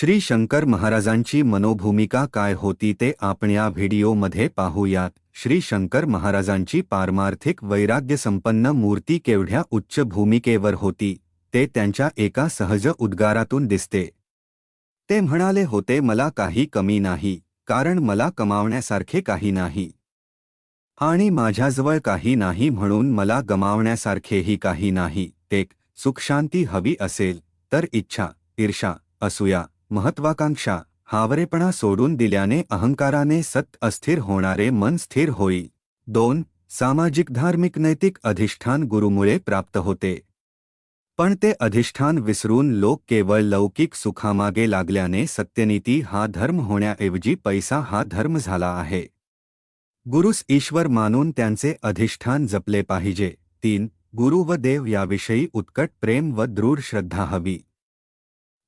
श्री शंकर महाराजांची मनोभूमिका काय होती ते आपण या व्हिडिओमध्ये पाहूयात. श्री शंकर महाराजांची पारमार्थिक वैराग्यसंपन्न मूर्ती केवढ्या उच्च भूमिकेवर होती ते त्यांच्या एका सहज उद्गारातून दिसते. ते म्हणाले होते मला काही कमी नाही कारण मला कमावण्यासारखे काही नाही. आणि माझ्याजवळ काही नाही म्हणून मला गमावण्यासारखेही काही नाही. ते सुखशांती हवी असेल तर इच्छा ईर्षा असूया. महत्वाकांक्षा हावरेपणा सोडून दिल्याने अहंकाराने सत अस्थिर होणारे मन स्थिर होई. दोन सामाजिक धार्मिक नैतिक अधिष्ठान गुरुमुळे प्राप्त होते. पण ते अधिष्ठान विसरून लोक केवळ लौकिक सुखामागे लागल्याने सत्यनीती हा धर्म होण्याऐवजी पैसा हा धर्म झाला आहे. गुरुस ईश्वर मानून त्यांचे अधिष्ठान जपले पाहिजे. तीन गुरु व देव याविषयी उत्कट प्रेम व दृढ श्रद्धा हवी.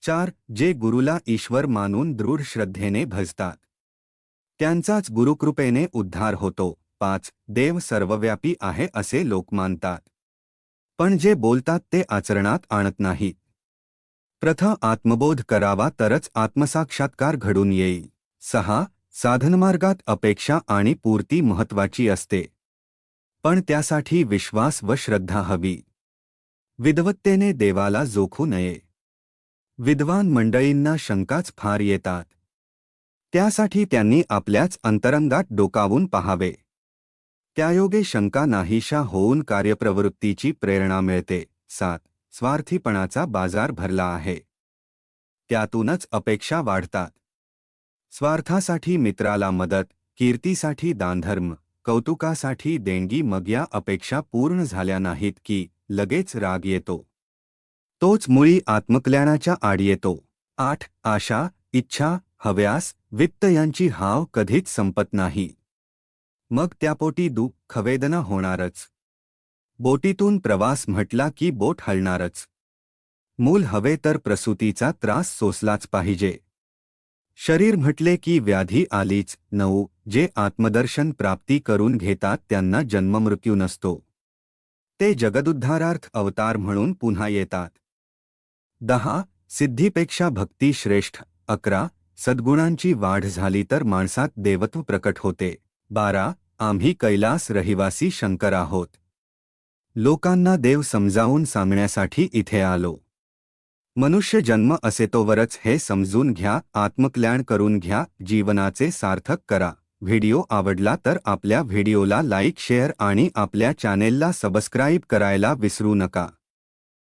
चार जे गुरुला ईश्वर मानून दृढ श्रद्धेने भजतात. त्यांचाच गुरुकृपेने उद्धार होतो. पाच देव सर्वव्यापी आहे असे लोक मानतात. पण जे बोलतात ते आचरणात आणत नाहीत. प्रथम आत्मबोध करावा तरच आत्मसाक्षात्कार घडून येईल. सहा साधनमार्गात अपेक्षा आणि पूर्ती महत्वाची असते. पण त्यासाठी विश्वास व श्रद्धा हवी. विद्वत्तेने देवाला जोखू नये. विद्वान मंडळींना शंकाच फार येतात. त्यासाठी त्यांनी आपल्याच अंतरंगात डोकावून पहावे. त्यायोगे शंका नाहीशा होऊन कार्यप्रवृत्तीची प्रेरणा मिळते. सात. स्वार्थीपणाचा बाजार भरला आहे. त्यातूनच अपेक्षा वाढतात. स्वार्थासाठी मित्राला मदत कीर्तीसाठी दानधर्म कौतुकासाठी देणगी मग या अपेक्षा पूर्ण झाल्या नाहीत की लगेच राग येतो. तोच मुळी आत्मकल्याणाच्या आड येतो. आठ. आशा इच्छा हव्यास वित्त यांची हाव कधीच संपत नाही. मग त्यापोटी दुःख खवेदना होणारच. बोटीतून प्रवास म्हटला की बोट हलणारच. मूल हवे तर प्रसूतीचा त्रास सोसलाच पाहिजे. शरीर म्हटले की व्याधी आलीच नऊ जे आत्मदर्शन प्राप्ती करून घेतात त्यांना जन्ममृत्यू नसतो. ते जगदुद्धारार्थ अवतार म्हणून पुन्हा येतात. दहा सिद्धीपेक्षा भक्ती श्रेष्ठ. अकरा सद्गुणांची वाढ झाली तर माणसात देवत्व प्रकट होते. बारा आम्ही कैलास रहिवासी शंकर आहोत. लोकांना देव समजावून सांगण्यासाठी इथे आलो. मनुष्य जन्म असे तोवरच हे समजून घ्या आत्मकल्याण करून घ्या जीवनाचे सार्थक करा. व्हिडिओ आवडला तर आपल्या व्हिडिओला लाईक शेअर आणि आपल्या चॅनेलला सबस्क्राईब करायला विसरू नका.